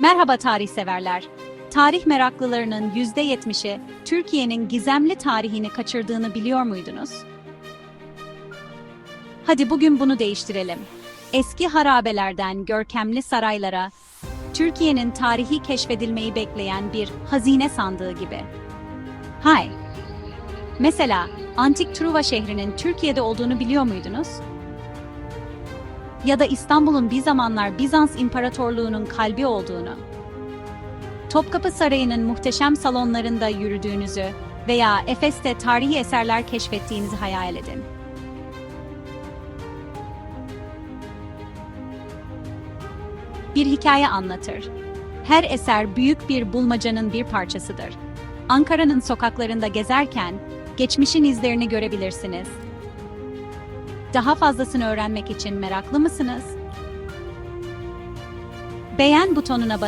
Merhaba tarih severler. Tarih meraklılarının %70'i Türkiye'nin gizemli tarihini kaçırdığını biliyor muydunuz? Hadi bugün bunu değiştirelim. Eski harabelerden görkemli saraylara, Türkiye'nin tarihi keşfedilmeyi bekleyen bir hazine sandığı gibi. Hay. Mesela antik Truva şehrinin Türkiye'de olduğunu biliyor muydunuz? Ya da İstanbul'un bir zamanlar Bizans İmparatorluğu'nun kalbi olduğunu. Topkapı Sarayı'nın muhteşem salonlarında yürüdüğünüzü veya Efes'te tarihi eserler keşfettiğinizi hayal edin. Bir hikaye anlatır. Her eser büyük bir bulmacanın bir parçasıdır. Ankara'nın sokaklarında gezerken geçmişin izlerini görebilirsiniz. Daha fazlasını öğrenmek için meraklı mısınız? Beğen butonuna basın